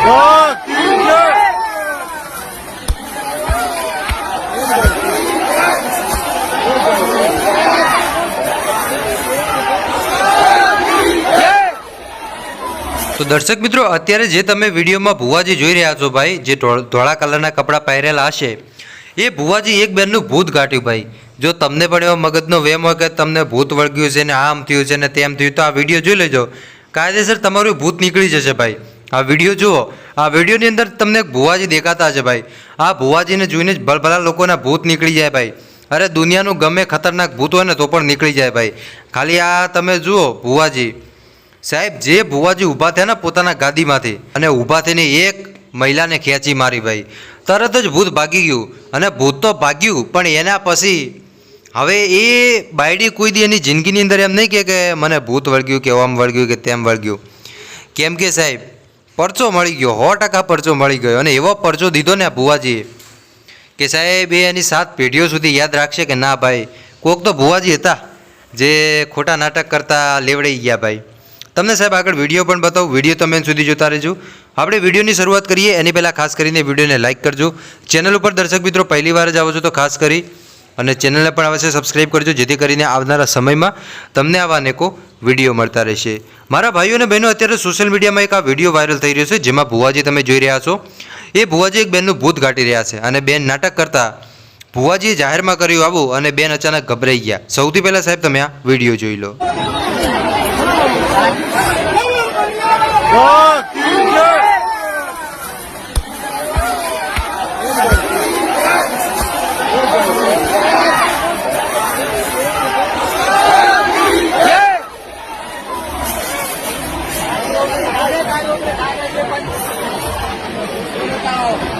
તો દર્શક મિત્રો, અત્યારે જે તમે વિડીયોમાં ભુવાજી જોઈ રહ્યા છો ભાઈ, જે ધોળ- કલરના કપડાં પહેરેલા હશે, એ ભુવાજી એક બેનનું ભૂત ગાંઠ્યું ભાઈ. જો તમને પણ એવો મગજનો વેમ હોય કે તમને ભૂત વળગ્યું છે ને આમ થયું છે ને તેમ થયું, તો આ વીડિયો જોઈ લેજો. કાયદેસર તમારું ભૂત નીકળી જશે ભાઈ. આ વીડિયો જુઓ. આ વિડીયોની અંદર તમને ભુવાજી દેખાતા હશે ભાઈ. આ ભુવાજીને જોઈને જ ભલભલા લોકોના ભૂત નીકળી જાય ભાઈ. અરે દુનિયાનું ગમે ખતરનાક ભૂત હોય ને તો પણ નીકળી જાય ભાઈ. ખાલી આ તમે જુઓ ભુવાજી. સાહેબ, જે ભુવાજી ઊભા થયા ને પોતાના ગાદીમાંથી અને ઊભા થઈને એક મહિલાને ખેંચી મારી ભાઈ. તરત જ ભૂત ભાગી ગયું. અને ભૂત તો ભાગ્યું, પણ એના પછી હવે એ બાયડી કોઈ દી એની જિંદગીની અંદર એમ નહીં કે મને ભૂત વળગ્યું કે ઓમ વળગ્યું કે તેમ વળગ્યું. કેમ કે સાહેબ પરચો મળી ગયો, સો ટકા પરચો મળી ગયો. અને એવો પરચો દીધો ને આ ભુવાજીએ કે સાહેબ, એ એની સાત પેઢીઓ સુધી યાદ રાખશે કે ના ભાઈ, કોક તો ભુવાજી હતા જે ખોટા નાટક કરતા લેવડાઈ ગયા ભાઈ. તમને સાહેબ આગળ વીડિયો પણ બતાવું, વીડિયો તમે સુધી જોતા રહેજો. આપણે વિડીયોની શરૂઆત કરીએ, એની પહેલાં ખાસ કરીને વિડીયોને લાઇક કરજો. ચેનલ ઉપર દર્શક મિત્રો પહેલી વાર જ આવો છો તો ખાસ કરી અને ચેનલને પણ અવશ્ય સબસ્ક્રાઈબ કરજો જેથી કરીને આવનારા સમયમાં તમને આવા અનેકો વીડિયો મળતા રહેશે મારા ભાઈઓ અને બહેનો અત્યારે સોશિયલ મીડિયામાં એક આ વીડિયો વાયરલ થઈ રહ્યો છે જેમાં ભુવાજી તમે જોઈ રહ્યા છો એ ભુવાજી એક બેનનું ભૂત ગાટી રહ્યા છે અને બેન નાટક કરતા ભુવાજીએ જાહેરમાં કર્યું આવું અને બેન અચાનક ગભરાઈ ગયા સૌથી પહેલાં સાહેબ તમે આ વીડિયો જોઈ લો Tao.